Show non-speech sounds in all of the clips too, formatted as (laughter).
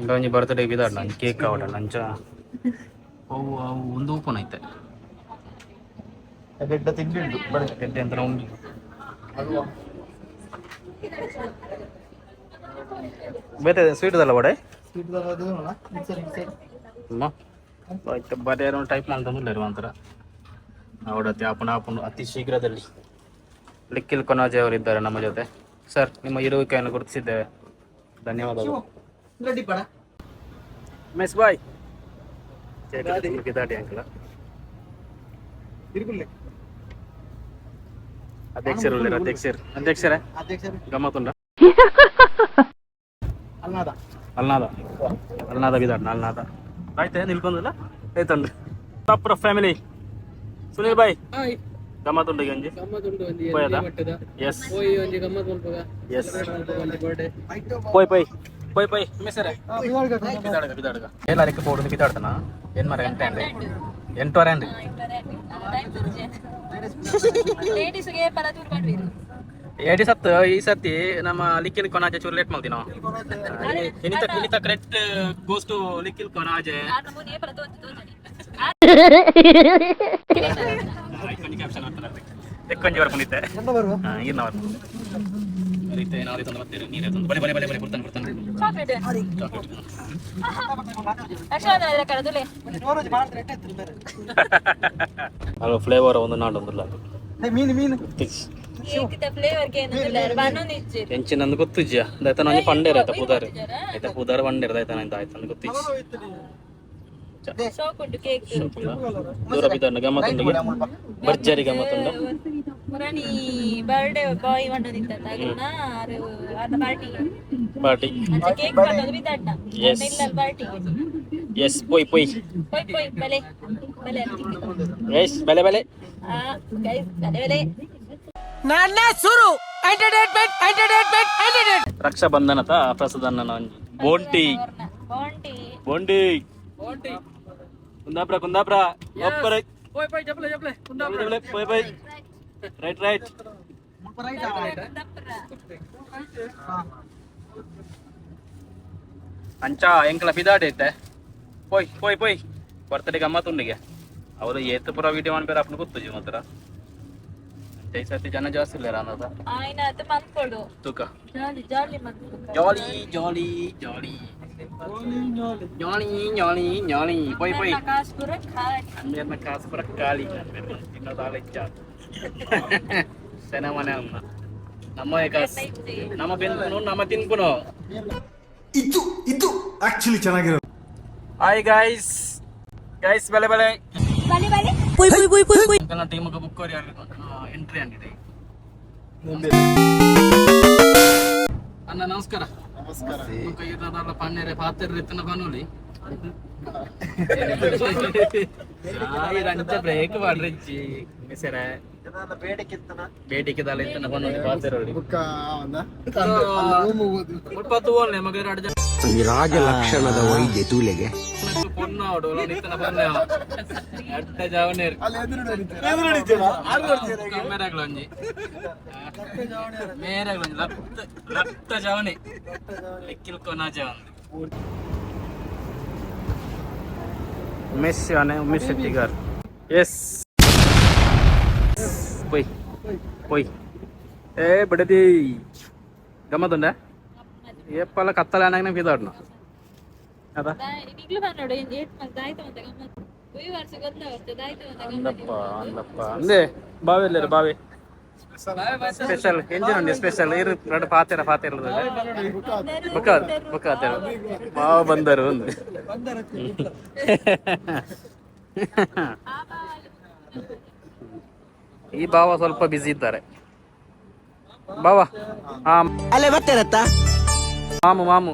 ಇಂಡ birthday birthday ಬಿದಾಡ್ ನಂಗೆ cake ಕಾವಡ ನಂಚ ಅವು ಅವು ಒಂದು ಓಪನ್ ಐತೆ. ಗೆಡ್ಡ ತಿಂಡಿ ಬಡ ಬನ್ನಿ ಗೆಡ್ಡೆ ಅಂತ ಉಂಟು ಬೇತೆ ಸ್ವೀಟ್ ಅದಲ್ಲ ಬಡೆ ಅಮ್ಮ, ಆಯ್ತು ಬರೀ ಟೈಪ್ ಮಾಡ್ತಂದಿಲ್ಲ ಇರುವಂತರ ಅವಡತ್ತೆ ಆಪಣ ಆಪಣ ಅತಿ ಶೀಘ್ರದಲ್ಲಿ. ಲಿಕ್ಕಿಲ್ ಕೊನಾಜೆ ಅವರಿದ್ದಾರೆ ನಮ್ಮ ಜೊತೆ. ಸರ್, ನಿಮ್ಮ ಇರುವಿಕೆಯನ್ನು ಗುರುತಿಸಿದ್ದೇವೆ. ಧನ್ಯವಾದಗಳು. ರೆಡಿ ಪಡ ಮೆಸ್ ಬಾಯ್ ಕಿದಾಡಿ ಅಂಕಲ ತಿರುಗುಲ್ಲೆ ಅಧ್ಯಕ್ಷರು ಉಳ್ಳೇರು, ಅಧ್ಯಕ್ಷರು ಅಧ್ಯಕ್ಷರೇ ಅಧ್ಯಕ್ಷರು ಗಮ್ಮತ್ತುಂಡ ಅಲ್ನಾದ ಅಲ್ನಾದ ಅಲ್ನಾದ ಬಿದಾಡ್ ಅಲ್ನಾದ ಆಯ್ತಾ ನಿಲ್ಕೊಂದಿಲ್ಲ ಆಯ್ತಂಡ್ರಿ ಟಾಪರ್ ಫ್ಯಾಮಿಲಿ ಸುನೀಲ್ ಬಾಯ್ ಗಮ್ಮತ್ತುಂಡ ಈಗ ಒಂಜಿ ಪೋಯದ ಎಸ್ ಎಸ್ ಪೋಯ್ ಪೋಯ್ ಬಿದಾಡಗ ಬಿದಾಡಗ ಎಲ್ಲಾರಕ್ಕೆ ಬೋರ್ಡ್ ಬಿದಾಡ್ತಾನ? ಏನ್ ಮರ ಎಂಟು ಅಂಡ್ರಿ ಎಂಟುವರೆ ಅಂಡ್ರಿ ಎಡಿ ಸತ್ತು ಈ ಸತಿ ನಮ್ಮ ಲಿಕ್ಕಿಲ್ ಕೊನಾಜೆ ಚೂರು ಲೇಟ್ ಮಾಡ್ತೀವಿ ನಾವು ಇನಿತ ಇನಿತ ಕರೆಕ್ಟ್ ಗೋಸ್ ಟು ಲಿಕ್ಕಿಲ್ ಕೊನಾಜೆ. ಕ್ಯಾಪ್ಷನ್ ಆಗ್ತಾರೆ ಎಕ್ಕೊಂಜಿ ವರ ಬಂದಿದ್ದೆ. ಈರ್ನವರು ರೀತಿ ನಾವು ತಂದು ಬರ್ತೀರಿ ನೀರೇ ತಂದು ಬಲೆ ಬಲೆ ಬಲೆ ಬಲೆ ಬರ್ತಾನೆ ಬರ್ತಾನೆ ಚಾಕ್ಲೇಟ್ ಚಾಕ್ಲೇಟ್ ಅಕ್ಷರ ಕರ ತುಲೆ ಸ್ಟೋರೇಜ್ ಮಾಡಿದ್ರೆ ಎಟ್ಟೆ ಬೇರೆ ಅಲ್ಲ ಫ್ಲೇವರ್ ಒಂದು ನಾಡೊಂದಿಲ್ಲ ಏ, ಮೀನು ಮೀನು ಇಚ್ಚಿ ಎಂಚಿನಂದು ಗೊತ್ತಿಜ್ಜ ಪಂಡೇರ ಆಯ್ತಾ ಪೂದಾರ್ ಆಯ್ತಾ ಪೂದಾರ್ ಪಂಡೇರ ಆಯ್ತಾ ನಂದು ಆಯ್ತಾ ಗೊತ್ತಿಜ್ಜ ದೂರ ಭರ್ಜರಿ ಗಮ್ಮತ್ತುಂಡ ಮುರಾಣಿ ಬರ್ಡೇ ಬಾಯ್ ಮಣ್ಣದಿತ್ತ ತಗನ ಅದು ಅದ ಪಾರ್ಟಿಗೆ ಪಾರ್ಟಿ ಕೇಕ್ ಮಾಡೋದು ಬಿದ್ದಣ್ಣ ಎಸ್ ಇಲ್ಲ ಪಾರ್ಟಿಗೆ ಎಸ್ ಪೊಯ್ ಪೊಯ್ ಪೊಯ್ ಪೊಯ್ ಬಲೆ ಬಲೆ ಎಸ್ ಬೆಲೆ ಬೆಲೆ ಆ ಗೈಸ್ ಬಲೆ ಬಲೆ ರಕ್ಷಾಬಂಧನದ ಪ್ರಸದನ್ನ ಬೋಂಟಿ. ಬೋಂಟಿ. ಬೋಂಟಿ. ಕುಂದಾಪುರ ಕುಂದಾಪುರ. ಒಪ್ಪರೆ ಪೊಯ್ ಪೊಯ್ ಜಪ್ಲೆ ಜಪ್ಲೆ. ಕುಂದಾಪುರ. ಪೊಯ್ ಪೊಯ್ ರೈಟ್ ರೈಟ್ ಅಂಚ ಎಂಕಲ ಬಿದಾಡಿ ಐತೆ ಪೊಯ್ ಪೊಯ್ ಪೊಯ್ ಬರ್ತಡೆ ಗಮ್ಮತ್ತುಂಡಿಗೆ ಅವರು ಏತು ಪುರ ವಿಡಿಯೋ ಮಾಡ್ಬೇರೆ ಅಪ್ಪನ ಗೊತ್ತು ಮಾತ್ರ ಈ ಸರ್ತಿ ಜನ ಜಾಸ್ತಿ ಇಲ್ಲ ಅನ್ನೋದ ఆయన అయితే మనకోడు ತೂಕ జాలి జాలి మనకోడు ಜಾಲಿ ಜಾಲಿ ಜಾಲಿ ಜಾಲಿ ಜಾಲಿ ಜಾಲಿ ಪೊಯ್ ಪೊಯ್ కాసుకూర ఖాలి ಅನ್ಬೇರ್ನ ಕಾಸು ಬರ ಖಾಲಿ ಅನ್ಬೇರ್ನ ಸೆನಮನೆ ಅಮ್ಮ ನಮ್ಮ ನಮ್ಮ ನಮ ನಮ್ಮ ಇತ್ತು ಇತ್ತು. ಆಕ್ಚುಲಿ ಚೆನ್ನಾಗಿರೋ ಹಾಯ್ ಗೈಸ್ ಗೈಸ್ ಬೆಲೆ ಬೆಲೆ. ಟೀಮ್ ಬುಕ್ ಎಂಟ್ರಿ ಆಗಿದೆ ಅಣ್ಣ ನಮಸ್ಕಾರ. ನಮಸ್ಕಾರ. ಕೈದಾರ ಪಣ್ಣೆರೆ ಪಾತ್ರೆ ಎತ್ತಿನ ಬ್ರೇಕ್ ബ്രേക്ക് പാടിച്ചു ಇದೆಲ್ಲ ಬೇಡಿಕೆ ಬೇಡಿಕೆ ದಾಲ ಮಗ ಎರಡು ಜನ. ಈ ರಾಜ ಲಕ್ಷಣದ ವೈದ್ಯ ತೂಲೆಗೆ. ಪೊನ್ನೋಡು ನಿತ್ತನ ಬನ್ನ ಅಡ್ಡ ಜಾವನೇರ್ ಅಲ್ಲಿ ಎದುರು ನಡೀತೀರಾ ಮೇರೆಗಳು ಒಂಜಿ ಮೇರೆಗಳು ಒಂಜಿ ಲತ್ತ ಲತ್ತ ಜಾವನೆ ಲೆಕ್ಕಿಲ್ ಕೊನ ಜಾವನ್ ಮೆಸ್ಸಿ ಆನೆ Messi tiger. Yes eight month ಆಯ್ತು ಅಂತ ಗಮ್ಮತ್ತು ಈ ವರ್ಷ ಗೊತ್ತಾಗುತ್ತೆ ಆಯ್ತು ಅದ ಅಂದಪ್ಪ ಅಂದಪ್ಪ ಅಂದೆ ಬಾವಿ ಎಲ್ಲರು ಬಾವಿ ಸ್ಪೆಷಲ್ ಎಂಜಿನ್ ಉಂಡಿ ಸ್ಪೆಷಲ್ ಇರು ಎರಡು ಪಾತೆರ ಪಾತೆರ ಬುಕ್ಕ ಬುಕ್ಕ ಮಾವ ಬಂದರು ಒಂದು ಈ ಭಾವ ಸ್ವಲ್ಪ ಬಿಸಿ ಇದ್ದಾರೆ. ಭಾವ ಹಾ ಅಲ್ಲೇ ಬರ್ತಾರತ್ತ? ಮಾಮು ಮಾಮು.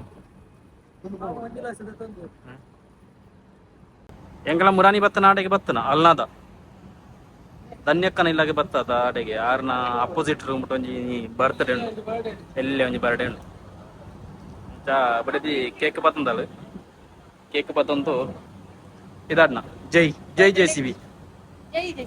ಎಂಗಳ ಮುರಾನಿ ಬತ್ತನ ಆಡೆಗೆ ಬತ್ತನ? ಅಲ್ನಾದ. ಧನ್ಯಕ್ಕನ ಇಲ್ಲಾಗೆ ಬತ್ತದ ಆಡೆಗೆ. ಆರ್ನ ಅಪೋಸಿಟ್ ರೂಮ್ ಒಂಜಿ ಬರ್ತ್ಡೇ ಉಂಟು. ಎಲ್ಲೇ ಒಂಜಿ ಬರ್ಡೇ ಉಂಟು? ಜಾ ಬಡದಿ ಕೇಕ್ ಬತ್ತಂದಲ್ಲ ಕೇಕ್ ಬತ್ತಂತು. ಇದಾಡ್ನ ಜೈ ಜೈ ಜೈ ಸಿ ಬಿ. ಜೈ ಜೈ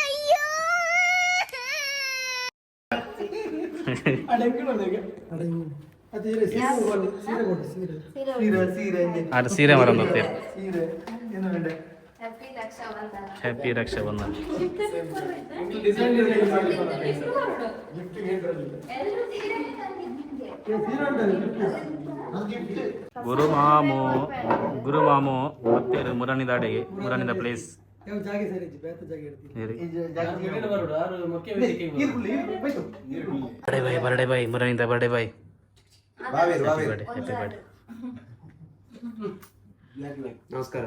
ಅದು ಸೀರೆ ಮರಂದತ್ತೀರಿ ಹ್ಯಾಪಿ ರಕ್ಷಾ ಬಂಧನ ಗುರು ಮಾಮು ಮುರಣಿದ place birthday? Boy birthday boy birthday boy. Happy birthday happy birthday ನಮಸ್ಕಾರ.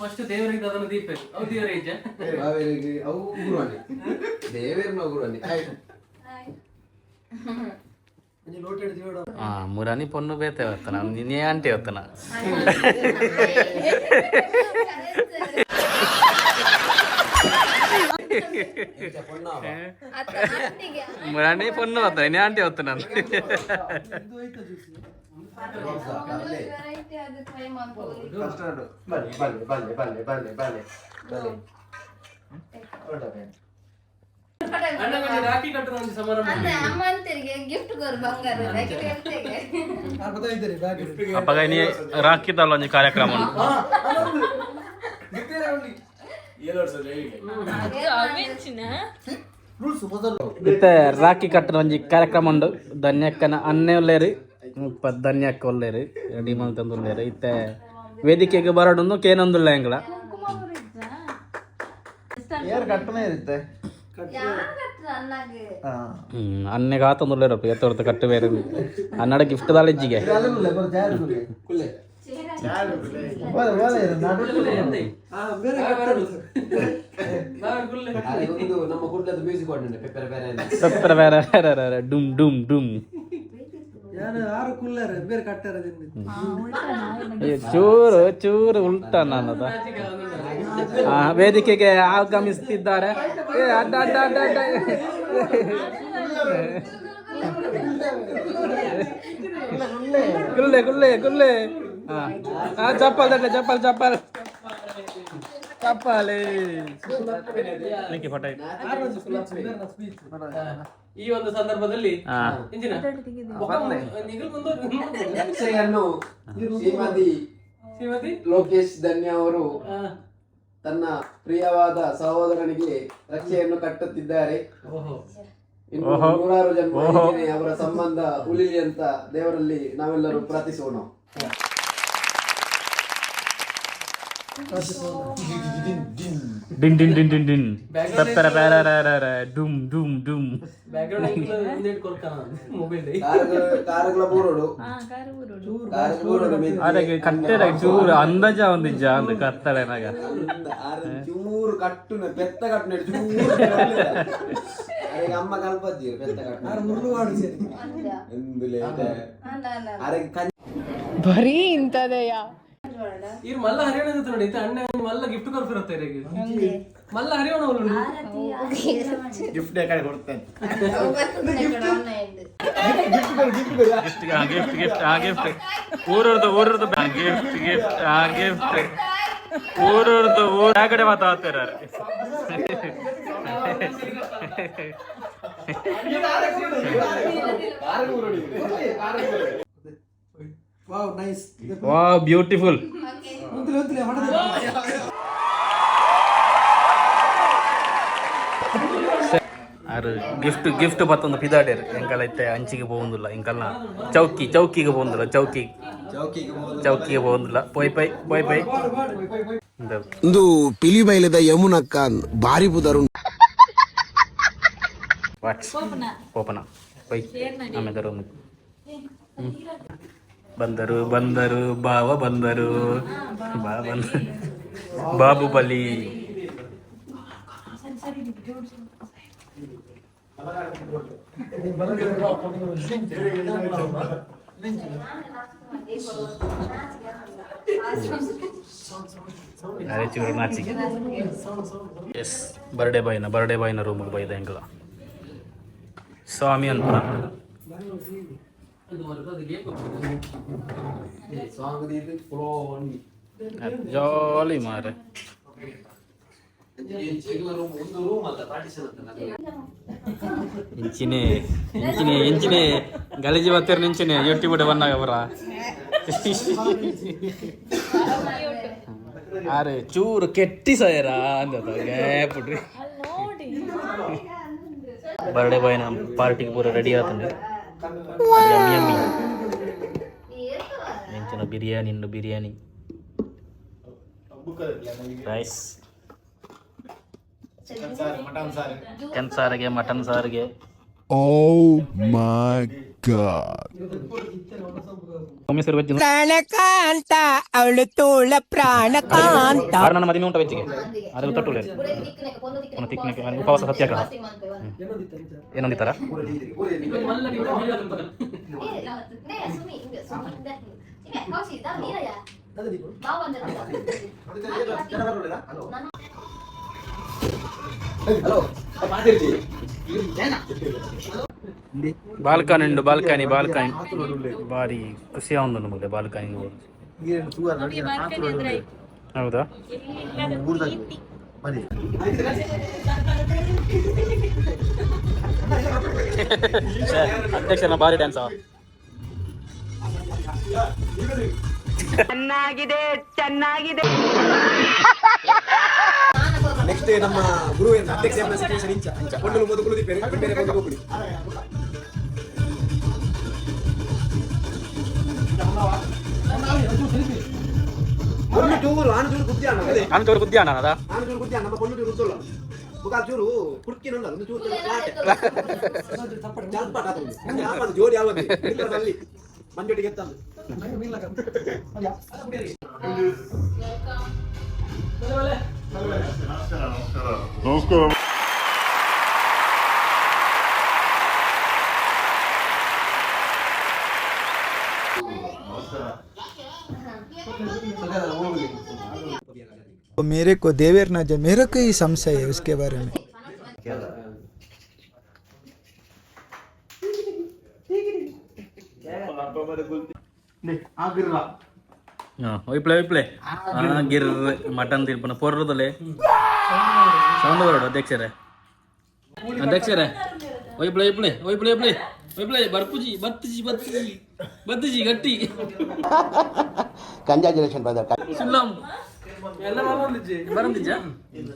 ಫಸ್ಟ್ ದೇವರಿಗೆ ಅದನ್ನು ದೀಪ ಅವು ದೇವರ ಬಾವೇರಿಗೆ ಅವು ಗುರುವಾನಿ ದೇವೇರ್ನ ಗುರುವಾನಿ ಹಾ మురాని పొన్ను పేతే వస్తున్నా నేనే అంటే వస్తున్నా మురాని పొన్ను వస్తా నేనే అంటే వస్తున్నాను బల్లే బల్లే బల్లే బల్లే బల్లే ಬಲ್ಲೆ ರಾಖಿ ಕಟ್ಟುವ ಒಂದು ಸಮಾರಂಭ ಅಂದ್ರೆ ಅಮ್ಮಂತರಿಗೆ ಗಿಫ್ಟ್ ಕೊರು ಬಂಗಾರ ಹೇಳ್ತೇವೆ ಅಪ್ಪಗ ನೀ ರಾಕಿದಲ್ಲ ಒಂಜಿ ಕಾರ್ಯಕ್ರಮ. ಮತ್ತೆ ಇತ್ತೆ ರಾಖಿ ಕಟ್ಟನ ಒಂಜಿ ಕಾರ್ಯಕ್ರಮ ಉಂಡು ಧನ್ಯಕ್ಕನ ಅನ್ನೆ ಒಲ್ಲೇರಿ ಧನ್ಯಕ್ಕ ಒಲ್ಲೇರಿ ರೆಡಿ ಮಲ್ತಂದು ಒಲ್ಲೇರಿ ಇತ್ತೆ ವೇದಿಕೆಗೆ ಬರಡು ಕೇನೊಂದುಲ್ಲ ಹೆಂಗಳ ಯಾರು ಕಟ್ಟನೇ ಆತಂದುಲ್ಲೇರಪ್ಪ അന്നെ കാത്തൊന്നുള്ളോ ഏത്തോടത്ത് കട്ട് പേരുന്നു അന്നടെ ഗിഫ്റ്റ് താളിച്ചിക്കേ പെപ്പര വേറെ ഡും ഡും ഡും ಚೂರು ಚೂರು ಉಲ್ಟ ನನ್ನದ ಆ, ವೇದಿಕೆಗೆ ಆಗಮಿಸ್ತಿದ್ದಾರೆ ಏ, ಅಡ್ಡ ಅಡ್ಡ ಅಡ್ಡ ಅಡ್ಡ ಗುಲ್ಲೆ ಗುಲ್ಲೆ ಗುಲ್ಲೆ ಹಾ ಆ, ಚಪ್ಪಲ್ ತಟ್ಟೆ ಚಪ್ಪಲ್ ಚಪ್ಪಲ್ ಚಪ್ಪಲಿ ನಿಂಗೆ ಫೋಟೋ ಇಡು. ಈ ಒಂದು ಸಂದರ್ಭದಲ್ಲಿ ಇಂಜಿನ ಶ್ರೀಮತಿ ಶ್ರೀಮತಿ? ಲೋಕೇಶ್ ಧನ್ಯ ಅವರು ತನ್ನ ಪ್ರಿಯವಾದ ಸಹೋದರನಿಗೆ ರಕ್ಷೆಯನ್ನು ಕಟ್ಟುತ್ತಿದ್ದಾರೆ. ಓಹೋ. ಇನ್ನು ಓಹೋ. ನೂರಾರು ಜನ ಅವರ ಸಂಬಂಧ ಉಳಿಲಿ ಅಂತ ದೇವರಲ್ಲಿ ನಾವೆಲ್ಲರೂ ಪ್ರಾರ್ಥಿಸೋಣ. ಡಿನ್ ಡಿನ್ ಡಿನ್ ಡಿನ್ ಡಿನ್. ಪೆಪ್ಪರ ಬೇರೆ ಬೇರೆ ಡುಮ್ ಡುಮ್ ಡುಮ್. ಅದಕ್ಕೆ ಕಟ್ಟೆದ ಚೂರು ಅಂದಾಜ ಒಂದಿಜ್ಜ ಅಂದ್ ಕತ್ತಳೆನಾಗ ನಾಗ ಚೂರು ಕಟ್ಟು ಪೆತ್ತ ಕಟ್ಟು ಅಮ್ಮ ಕಟ್ಟು ಎಂದುಲೇ ಇದೆ. ಇವ್ರು ಮಲ್ಲ ಹರಿಯಾಣ ಅಂತ ನೋಡಿ ಇತ್ತ ಅಣ್ಣ ಮಲ್ಲ ಗಿಫ್ಟ್ ಕೊಡ್ತಿರುತ್ತೆ ಈಗ ಮಲ್ಲ ಹರಿಯೋಣ ಅವರು ಗಿಫ್ಟ್ ಕಡೆ ಕೊಡ್ತೇನೆ. ಗಿಫ್ಟ್ ಗಿಫ್ಟ್ ಗಿಫ್ಟ್ ಆ ಗಿಫ್ಟ್ ಊರದ್ದು ಊರದ್ದು ಗಿಫ್ಟ್ ಗಿಫ್ಟ್ ಆ ಗಿಫ್ಟ್ ಊರದ್ದು ಊರ ಕಡೆ ಮಾತಾಡ್ತಾರ ವಾ ಬ್ಯೂಟಿಫುಲ್ ಅರು ಗಿಫ್ಟ್ ಗಿಫ್ಟ್ ಬತ್ತೊಂದು ಪಿದಾಡ್ಯಾರ. ಎಂಕಲ್ ಐತೆ ಅಂಚಿಗೆ ಹೋಗುದಿಲ್ಲ ಎಂಕಲ್ನ. ಚೌಕಿ ಚೌಕಿಗೆ ಹೋಗುದಿಲ್ಲ ಚೌಕಿ. ಚೌಕಿಗೆ ಹೋಗುದಿಲ್ಲ ಪೊಯ್ ಪೈ ಪೊಯ್ ಪೈ ಇಂದ ಇಂದು ಪಿಲಿ ಬೈಲದ ಯಮುನಕ್ಕ ಬಾರಿ ಬುದರು ವಾಟ್ಸ್ ಓಪನ ಪೈ ಆಮೇಲೆ ರೂಮ್ ಬಂದರು ಬಂದರು ಬಾವ ಬಂದರು. ಬಾ ಬಂದರು ಬಾಬುಬಲಿ ಅರೆ ಚೂರು ನಾಚಿಕೆ ಎಸ್ ಬರ್ಡೇ ಬಾಯ್ನ ಬರ್ಡೇ ಬಾಯ್ನ ರೂಮಿಗೆ ಬೈದ ಹೆಂಗಲ್ಲ ಸ್ವಾಮಿ ಅಂತ ಜಾಲಿ ಮಾರೆ ಇಂಚಿನೇ ಇಂಚಿನೇ ಇಂಚಿನೇ ಗಲೀಜಿ ಬತ್ತಿರ ನಿಂಚಿನೇ ಎಟ್ಟಿ ಬಿಡ ಬಂದಾಗ ಬರ ಅರೆ ಚೂರು ಕೆಟ್ಟಿ ಸಾಯರ ಅಂತ ಗ್ಯಾಪ್ ಬರ್ಡೇ ಬಾಯ್ ನಮ್ಮ ಪಾರ್ಟಿಗೆ ಪೂರ ರೆಡಿ ಆತಂಡ್ರಿ ಯಮ್ಮಿ ಯಮ್ಮಿ ನೆಂಚಿನ ಬಿರಿಯಾನಿ ಉಂಡು ಬಿರಿಯಾನಿ ರೈಸ್ ಮಟನ್ ಸಾರು ಚಿಕನ್ ಸಾರಿಗೆ ಮಟನ್ ಸಾರಿಗೆ Oh my god. ಪ್ರಾಣಕಾಂತ ಅವಳು ತೋಳ ಪ್ರಾಣಕಾಂತ. ನನ್ನ ಮದುವೆ ಉಂಟ ವೆಜ್ಜಿಗೆ ಅದು ತಟ್ಟುಳೆ ಒಂದು ತಿಕ್ನಿಕ್ ಉಪವಾಸ ಸತ್ಯಾಗ್ರಹ. ಏನಂದಿತ್ತಾರ? ಬಾಲ್ಕನಿ ಉಂಡು ಬಾಲ್ಕನಿ ಬಾಲ್ಕನಿ. ಬಾರಿ ಖುಷಿ ಆಗುಂಡು ನಮಗೆ ಬಾಲ್ಕನಿ ಹೌದಾ? ಅಧ್ಯಕ್ಷನ ಭಾರಿ ಅಧ್ಯಕ್ಷನ ಚೆನ್ನಾಗಿದೆ ಡ್ಯಾನ್ಸ್ (laughs) ನೆಕ್ಸ್ಟ್ ನಮ್ಮ ಗುರು ಅಧ್ಯಕ್ಷ ಇಂಚ ಕೊಂಡಲು ಮೊದಲು ಬೇರೆ ಬೇರೆ ಹೋಗ್ಬಿಡಿ ಒಂದು ಚೂರು ಆನು ಚೂರು ಬುದ್ಧಿ ಅಣ್ಣ. ಅದೇ. ನಾನು ತೋರು ಬುದ್ಧಿ ಅಣ್ಣ ಅದ? ಆನು ಚೂರು ಬುದ್ಧಿ ನಮ್ಮ ಚೂರು ಉದ್ದಲ್ಲ ಮುಖ ಚೂರು ಕುಡ್ಕಿನುಂಡ ಒಂದು ಚೂರು ಜಾಲ್ಪಾಟ ಅದು. ಜೋಡಿ ಯಾವಾಗ ಅಲ್ಲಿ ಮಂಜೊಟ್ಟಿಗೆ ಎತ್ತಂದು मेरे को देवेर ना जो मेरे को ही संशय है उसके बारे में। ಒಯ್ಪ್ಲೆ ಒಯ್ಪ್ಲೆ ಗಿರ್ ಮಟನ್ ತಿರ್ಪನ ಪೊರ್ರದಲೆ ಸೌಂಡ್ ಬರೋಡು ಅಧ್ಯಕ್ಷರೇ ಅಧ್ಯಕ್ಷರೇ ಒಯ್ಪ್ಲೆ ಒಯ್ಪ್ಲೆ ಒಯ್ಪ್ಲೆ ಒಯ್ಪ್ಲೆ ಒಯ್ಪ್ಲೆ ಬರ್ಪುಜಿ ಬತ್ತಜಿ ಬತ್ತಜಿ ಬತ್ತಜಿ ಗಟ್ಟಿ ಕಂಜಾಜುಲೇಷನ್ ಬ್ರದರ್ ಸುಲ್ಲಂ ಎಲ್ಲ ಬಂದಿಜ್ಜಿ ಬರಂದಿಜ್ಜ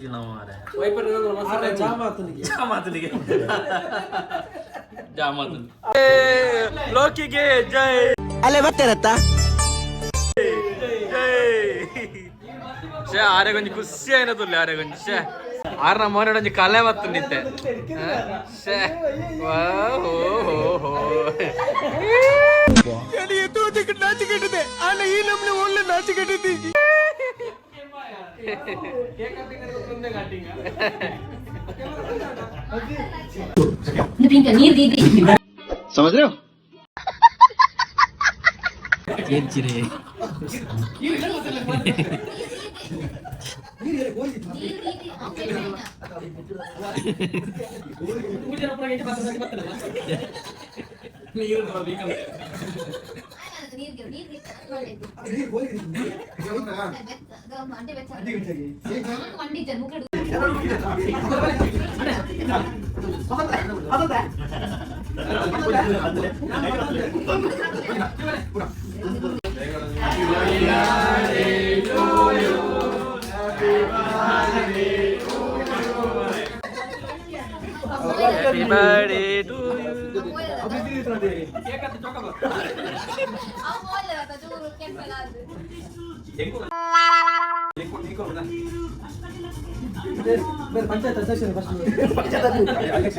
ಇಲ್ಲ ಮಾರೆ ವೈಪರ್ ಜಾಮಾತನಿಗೆ ಜಾಮಾತನಿಗೆ ಜಾಮಾತನ್ ಲೋಕಿಗೆ ಜೈ ಅಲ್ಲೇ ಬರ್ತೇನತ್ತ പക്ഷെ ആരെ കൊഞ്ച് കുസ്സി അതിനകത്തില്ല ആരെ കൊഞ്ച് ഷേ ആരുടെ മോനോട് കൊഞ്ച് കല പത്തുണ്ടിത്തെ समझ रहे हो? ಮುಖ Happy birthday to you. Panchayat अध्यक्ष पंचायत अध्यक्ष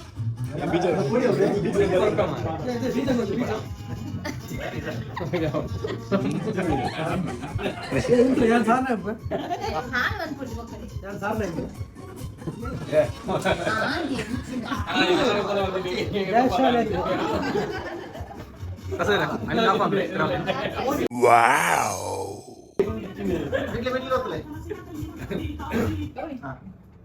వావ్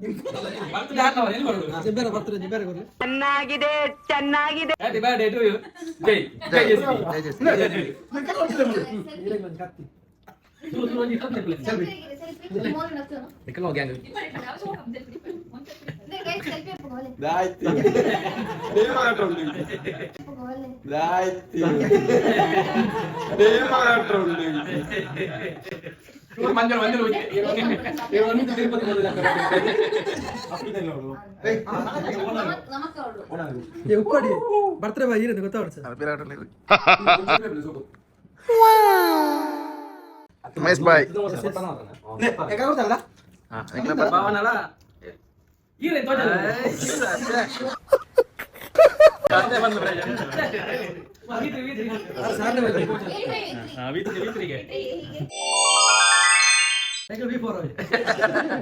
ಕೊಲೆ ಕೊಲೆ ಮಾತಾಡಿ ಹೊರಗಲ್ಲ ಅಡಿಗೆ ஒரு மஞ்சள் மஞ்சள் வச்சு வந்து திருப்பதி எப்படி பர்த்டே பாய் இருக்கு ಗೊತ್ತಾ ಹೊರಸ ಅಪಿರಾಟಲ್ಲಿ ಇರು ಮಹೇಶ್ ಬಾಯ್ ಎಕ್ಕ ಗೊತ್ತಲ್ಲ ಹಾ ಎಕ್ಕ ಭಾವನಲ್ಲ ಈರೆ ತೋಜಲ್ಲ ಕಾತೆ ಬಂದ ಬರೆ ವಿತ್ರಿ ವಿತ್ರಿ ಸಾರ್ನೆ ವಿತ್ರಿ ವಿತ್ರಿ ವಿತ್ರಿಗೆ Tackle before Roy.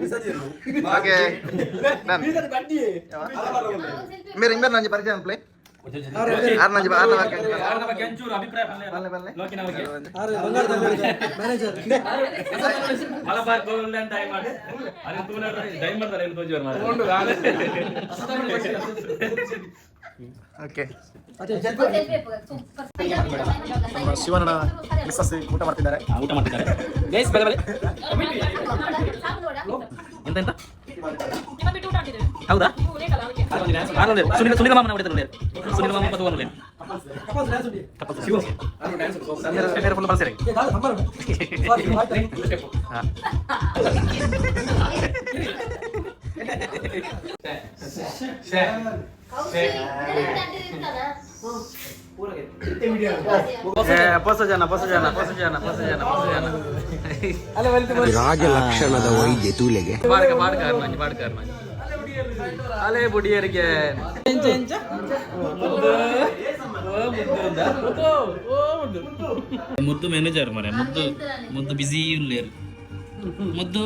Bisa jadi. Oke. Dan. Bisa dibandi. Ya. Miring biar nanya parjan play. Arna jebak Arna bagian Arna bagian cur Abi prep balik balik balik lo kenal lagi. Arna benar benar manager. Kalau bar gol dan timer ada tuh nih timer dari itu jual mana tuh nih okay ಶಿವನ missus ಊಟ ಮಾಡ್ತಿದ್ದಾರೆ. ಊಟ ಮಾಡ್ತಿದ್ದಾರೆ. ಬೇಗ ಬೇಗ ಎಂತ ಎಂತ? ಹೌದಾ? ಸುನಿಲ್ ಸುನಿಲ್ ಮಾಮನ ಹೊಡಿತಾರೆ ನೋಡಿ ಸುನಿಲ್ ಮಾಮ ಮತ್ತು ಫುಲ್ ಬಳಸಿರಿ ರಾಜಲಕ್ಷಣದ ವೈದ್ಯ ತೂಲೆಗೆ. ಅಲೆ ಬುಡಿಯರಿಗೆ. ಮುದ್ದು ಮ್ಯಾನೇಜರ್ ಮರೆ ಮುದ್ದು. ಮುದ್ದು ಬಿಸಿ ಉಳ್ಳೇರು ಮುದ್ದು.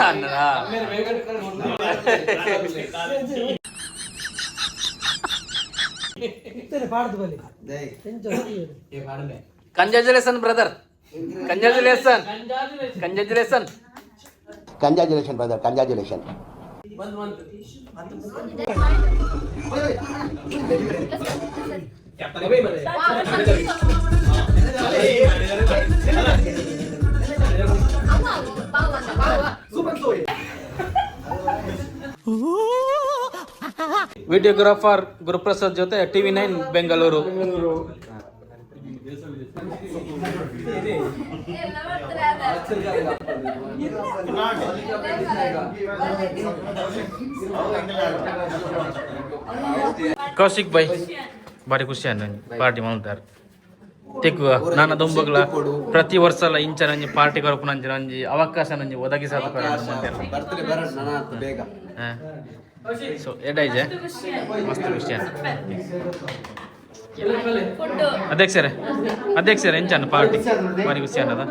ಅಣ್ಣನಾ ಪಾಡ್ದು ಬಲಿ congratulation brother congratulation congratulation congratulation brother congratulation videographer Guruprasad ಜೊತೆ TV nine Bengaluru Kaushik bye ಬಾರಿ ಖುಷಿ ನಂಗೆ ಪಾರ್ಟಿ ಮಾಡ್ತಾರೆ. ತೆಗುವ ನನ್ನ ದೊಂಬಗ್ಲ ಪ್ರತಿ ವರ್ಷ ಎಲ್ಲ ಇಂಚ ನಂಜಿ ಪಾರ್ಟಿ ಕೊರಪು ನಂಜಿ ನಂಜಿ ಅವಕಾಶ ನಂಜಿ ಒದಗಿಸದ ಸೊ ಎಡೈಜೆ ಮಸ್ತ್ ಖುಷಿ ಅಧ್ಯಕ್ಷರೇ ಅಧ್ಯಕ್ಷರೇ ಇಂಚ ಪಾರ್ಟಿ. ಬಾರಿ ಖುಷಿ ಅನ್ನದ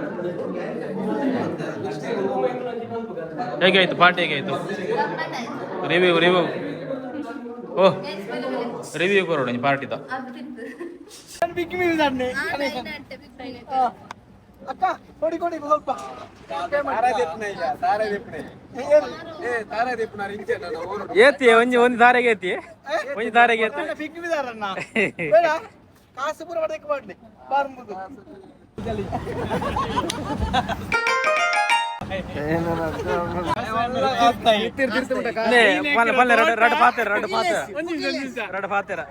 ಹೇಗಾಯ್ತು ಪಾರ್ಟಿ ಹೇಗಾಯ್ತು? ರಿವ್ಯೂ ರಿವ್ಯೂ ಓ ರಿವ್ಯೂ ಕೊರೋಡು ಈ ಪಾರ್ಟಿದ ಅಕ್ಕ ಕೊಡಿ ಕೊಡಿ ಏ ತಾರಾ ದೆಪ್ಪನ ಇಂಚೆ ನಾನು ಓರು ಏತಿ, ಒಂಜಿ ಒಂದು ದಾರೆಗೆ ಏತಿ? ಒಂಜಿ ದಾರೆಗೆ ಏತಿ? ಬಿಗ್ ಬೇಡ ಕಾಸು ಪೂರ ಮಾಡಕ್ಕೆ ಮಾಡ್ಲಿ రెండు పాతారు రెండు పాతారు రెండు పాతారా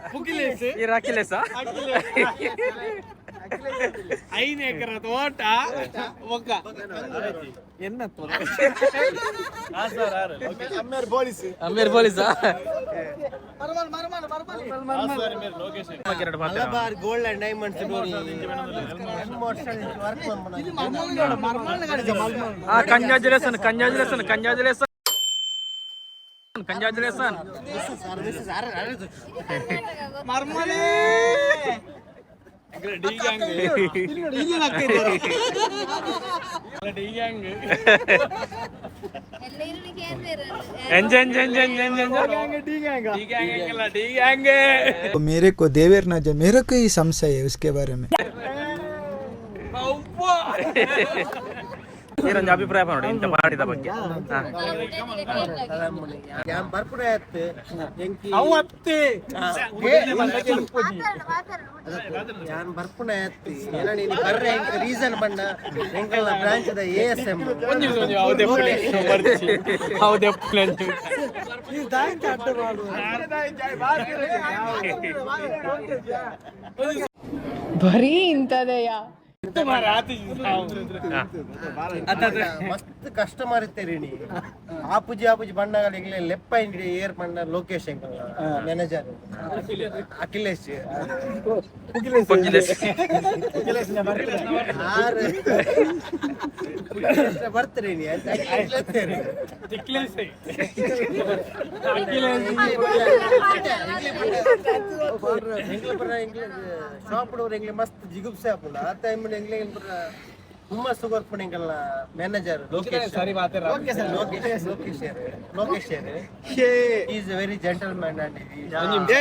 ఈ రాకిలేసా ರಡ್ ಪಾತೆರ ಈ ಅಖಿಲೇಶ ಐದು ಎಕರೆ ತೋಟ ಒಕ್ಕ ಅಮ್ಮೇರ್ ಪೊಲೀಸ್ ಅಮೀರ್ ಪೊಲೀಸಾ ಮರಮಲ್ ಮರಮಲ್ ಮರಮಲ್ ಎರಡು ಪಾತೆರ ಗೋಲ್ಡ್ ಅಂಡ್ ಡೈಮಂಡ್ಸ್ ಮರ್ಮಲ್ ಗಾಡಿ ಮರ್ಮಲ್ ಆ ಕಂಜಾಜುಲೇಷನ್ ಕಂಜಾಜುಲೇಷನ್ ಕಂಜಾಜುಲೇಷನ್ ಕಂಜಾಜುಲೇಷನ್ ಮರ್ಮಲೇ तो मेरे को देवेर ना जो मेरे को ही संशय है उसके बारे में ನೀರೊಂದು ಅಭಿಪ್ರಾಯ ನೋಡಿ ಇಂಥ ಮಾಡಿದ ಬಗ್ಗೆ. ಬರೀ ಇಂತದೆಯಾ ಬರ್ಪುಣ ಏನ ನೀನು ಬರ್ರೆ ರೀಸನ್ ಬ್ರಾಂಚ್ ದ ಎ ಎಸ್ ಎಂ ಮಸ್ತ್ ಕಸ್ಟಮರ್ ಇರ್ತೀರಿ ನೀ ಆಪುಜಿ ಆಪುಜಿ ಬಣ್ಣಗಳಿಗೆ ಲೆಪ್ಪ ಇಂಡಿ ಏರ್ ಬಣ್ಣ ಲೋಕೇಶ್ ಮ್ಯಾನೇಜರ್ ಅಖಿಲೇಶ್. ಆರು ಬರ್ತೀರಿ ನೀ ಶಾಪ್ ಮಸ್ತ್ ಜಿಗುಪ್ಸೆ ಆಪುಂಡ ಆ ಟೈಮ್ ಎಂಗ್ಲೆ ಹುಮ್ಮಸ್ ತಗೋರ್ಪುಣ ಎಂಗಲ್ಲ ಮ್ಯಾನೇಜರ್ ಲೋಕೇಶ್ ಸರಿ ಮಾತಾಡ Lokesh Lokesh Lokesh Lokesh is very gentleman and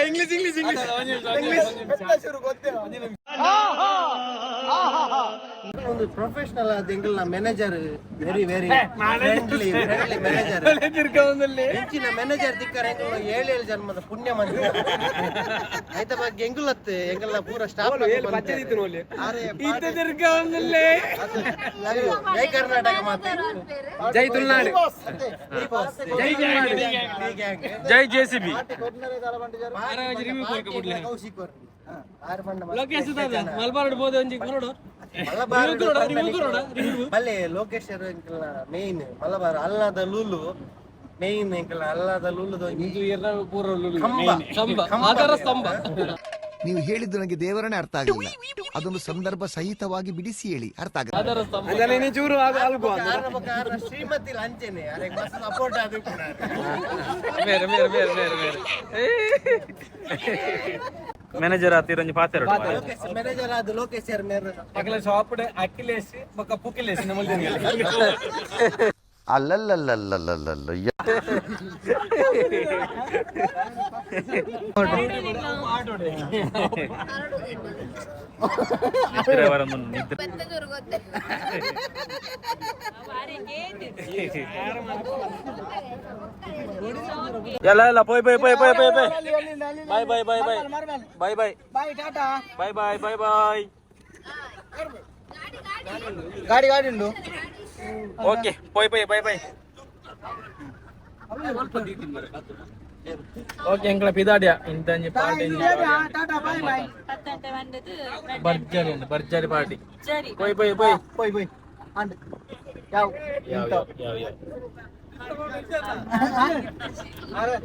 English English English English ಶುರು ಗೊತ್ತಿಲ್ಲ ಒಂದು ಪ್ರೊಫೆಷನಲ್ ಆದ angle manager very very friendly friendly manager ಹೆಚ್ಚಿನ ಮ್ಯಾನೇಜರ್ ದಿಕ್ಕರ ಎಂಗಲ್ ಏಳು ಏಳು ಜನ್ಮದ ಪುಣ್ಯ ಮಂದಿ. ಆಯ್ತ ಬಗ್ಗೆ ಅತ್ತೆ ಎಂಗಲ್ ಪೂರ ಸ್ಟಾಫ್ ಜೈ ಕರ್ನಾಟಕ ಮಾತೆ. ಜೈ ತುಳುನಾಡು. ಜೈ ಜೈ ಜೆ ಸಿ ಬಿ. ಒಂಜಿ ಕೊರಡು ಲೋಕೇಶ್ ಮೇನ್ ಮಲಬಾರ್ ಅಲ್ಲದ ಲೂಲು. ಮೇನ್ ಅಲ್ಲದ ಲೂಲುದ ಸ್ತಂಭ ಆಧಾರ ಸ್ತಂಭ. ನೀವು ಹೇಳಿದ್ದು ನನಗೆ ದೇವರನ್ನೇ ಅರ್ಥ ಆಗಲಿಲ್ಲ ಅದೊಂದು ಸಂದರ್ಭ ಸಹಿತವಾಗಿ ಬಿಡಿಸಿ ಹೇಳಿ ಅರ್ಥ ಆಗ ಮ್ಯಾನೇಜರ್ ಆತಿರಂಜಿ ಪಾತೆರ ಲೋಕೇಶ್ ಮ್ಯಾನೇಜರ್ ಆದ ಲೋಕೇಶ್ ಸರ್ ಮೇರ್ ಅಖಿಲ ಶಾಪ್ ಅಖಿಲೇಶ್ ಬೊಕ್ಕ ಪುಕಿಲೇಶ್ ನಮ್ಮಲ್ಲಿ ಅಲ್ಲಲ್ಲಲ್ಲಲ್ಲಲ್ಲಲ್ಲ ನಿದ್ರೆ ಎಲ್ಲ ಎಲ್ಲ ಪೋಯ್ ಪೋಯ್ ಪೋಯ್ ಪೋಯ್ ಪೋಯ್ ಪೋಯ್. bye bye bye bye. Bye bye. Bye tata. Bye bye bye bye. Gadi gadi undu. Oke poi poi bye bye oke engla itu inda nje party inda tata bye bye. Patte vandathu burger undu burger party boy boy. poi poi poi poi and yau అరే